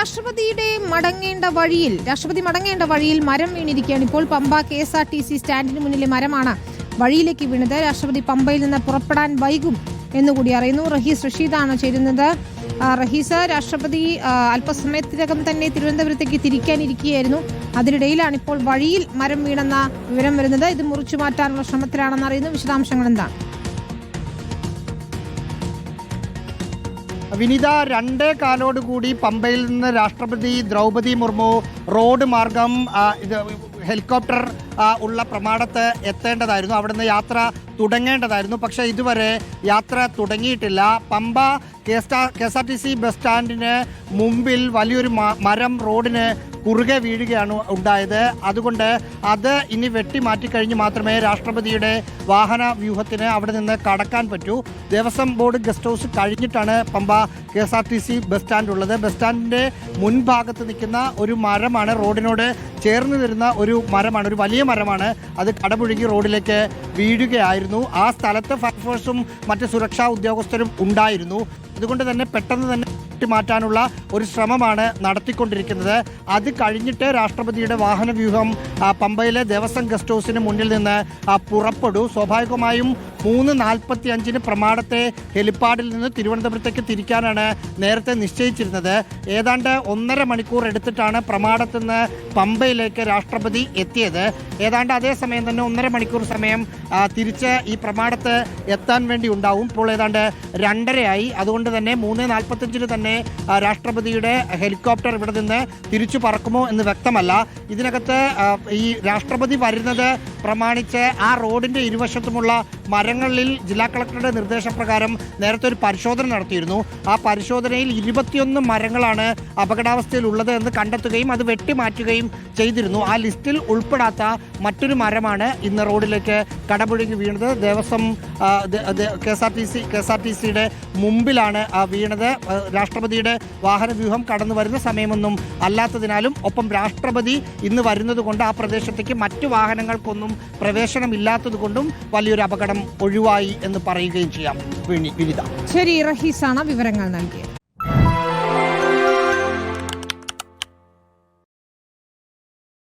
രാഷ്ട്രപതിയുടെ മടങ്ങേണ്ട വഴിയിൽ രാഷ്ട്രപതി മടങ്ങേണ്ട വഴിയിൽ മരം വീണിരിക്കുകയാണ്. ഇപ്പോൾ Pamba K S R T C സ്റ്റാൻഡിന് മുന്നിലെ മരമാണ് വഴിയിലേക്ക് വീണത്. രാഷ്ട്രപതി പമ്പയിൽ നിന്ന് പുറപ്പെടാൻ വൈകും എന്നുകൂടി അറിയുന്നു. റഹീസ് റഷീദാണ് ചേരുന്നത്. റഹീസ് രാഷ്ട്രപതി അല്പസമയത്തിനകം തന്നെ തിരുവനന്തപുരത്തേക്ക് തിരിക്കാനിരിക്കുകയായിരുന്നു. അതിനിടയിലാണ് ഇപ്പോൾ വഴിയിൽ മരം വീണെന്ന വിവരം വരുന്നത്. ഇത് മുറിച്ചു മാറ്റാനുള്ള ശ്രമത്തിലാണെന്ന് അറിയുന്നു. വിശദാംശങ്ങൾ എന്താണ്? വിനിത രണ്ടേ കാലോടുകൂടി പമ്പയിൽ നിന്ന് രാഷ്ട്രപതി ദ്രൗപതി മുർമു റോഡ് മാർഗം ഇത് ഹെലികോപ്റ്റർ ഉള്ള പ്രമാണത്ത് എത്തേണ്ടതായിരുന്നു. അവിടുന്ന് യാത്ര തുടങ്ങേണ്ടതായിരുന്നു. പക്ഷേ ഇതുവരെ യാത്ര തുടങ്ങിയിട്ടില്ല. Pamba K S R T C bus സ്റ്റാൻഡിന് മുമ്പിൽ വലിയൊരു മരം റോഡിന് കുറുകെ വീഴുകയാണ് ഉണ്ടായത്. അതുകൊണ്ട് അത് ഇനി വെട്ടി മാറ്റിക്കഴിഞ്ഞ് മാത്രമേ രാഷ്ട്രപതിയുടെ വാഹന വ്യൂഹത്തിന് അവിടെ നിന്ന് കടക്കാൻ പറ്റൂ. ദേവസ്വം ബോർഡ് ഗസ്റ്റ് ഹൗസ് കഴിഞ്ഞിട്ടാണ് Pamba K S R T C bus stand ഉള്ളത് ബസ് സ്റ്റാൻഡിന്റെ മുൻഭാഗത്ത് നിൽക്കുന്ന ഒരു മരമാണ് റോഡിനോട് ചേർന്ന് വരുന്ന ഒരു മരമാണ് ഒരു വലിയ മരമാണ്. അത് കടപുഴുകി റോഡിലേക്ക് വീഴുകയായിരുന്നു. ആ സ്ഥലത്ത് ഫയർഫോഴ്സും മറ്റ് സുരക്ഷാ ഉദ്യോഗസ്ഥരും ഉണ്ടായിരുന്നു. അതുകൊണ്ട് തന്നെ പെട്ടെന്ന് തന്നെ മാറ്റാനുള്ള ഒരു ശ്രമമാണ് നടത്തിക്കൊണ്ടിരിക്കുന്നത്. അത് കഴിഞ്ഞിട്ട് രാഷ്ട്രപതിയുടെ വാഹനവ്യൂഹം പമ്പയിലെ ദേവസ്വം ഗസ്റ്റ് ഹൗസിന് മുന്നിൽ നിന്ന് പുറപ്പെടും. സ്വാഭാവികമായും മൂന്ന് നാൽപ്പത്തി അഞ്ചിന് പ്രമാണത്തെ ഹെലിപ്പാഡിൽ നിന്ന് തിരുവനന്തപുരത്തേക്ക് തിരിക്കാനാണ് നേരത്തെ നിശ്ചയിച്ചിരുന്നത്. ഏതാണ്ട് ഒന്നര മണിക്കൂർ എടുത്തിട്ടാണ് പ്രമാണത്തിൽ നിന്ന് പമ്പയിലേക്ക് രാഷ്ട്രപതി എത്തിയത്. ഏതാണ്ട് അതേ സമയം തന്നെ ഒന്നര മണിക്കൂർ സമയം തിരിച്ച് ഈ പ്രമാണത്ത് എത്താൻ വേണ്ടി ഉണ്ടാവും. ഇപ്പോൾ ഏതാണ്ട് രണ്ടരയായി. അതുകൊണ്ട് തന്നെ മൂന്ന് നാൽപ്പത്തഞ്ചിന് തന്നെ രാഷ്ട്രപതിയുടെ ഹെലികോപ്റ്റർ ഇവിടെ നിന്ന് തിരിച്ചു പറക്കുമോ എന്ന് വ്യക്തമല്ല. ഇതിനകത്ത് ഈ രാഷ്ട്രപതി വരുന്നത് പ്രമാണിച്ച് ആ റോഡിന്റെ ഇരുവശത്തുമുള്ള മരങ്ങളിൽ ജില്ലാ കളക്ടറുടെ നിർദ്ദേശപ്രകാരം നേരത്തെ ഒരു പരിശോധന നടത്തിയിരുന്നു. ആ പരിശോധനയിൽ ഇരുപത്തിയൊന്ന് മരങ്ങളാണ് അപകടാവസ്ഥയിൽ ഉള്ളത് എന്ന് കണ്ടെത്തുകയും അത് വെട്ടിമാറ്റുകയും ചെയ്തിരുന്നു. ആ ലിസ്റ്റിൽ ഉൾപ്പെടാത്ത മറ്റൊരു മരമാണ് ഇന്ന് റോഡിലേക്ക് കടപുഴകി വീണത്. Devaswom K S R T C K S R T സിയുടെ മുമ്പിലാണ് വീണത്. രാഷ്ട്രപതിയുടെ വാഹനവ്യൂഹം കടന്നു വരുന്ന സമയമൊന്നും അല്ലാത്തതിനാലും ഒപ്പം രാഷ്ട്രപതി ഇന്ന് വരുന്നതുകൊണ്ട് ആ പ്രദേശത്തേക്ക് മറ്റു വാഹനങ്ങൾക്കൊന്നും പ്രവേശനമില്ലാത്തതുകൊണ്ടും വലിയൊരു അപകടം ഒഴിവായി എന്ന് പറയുകയും ചെയ്യാം. ശരി റഹീസാണ് വിവരങ്ങൾ നൽകിയത്.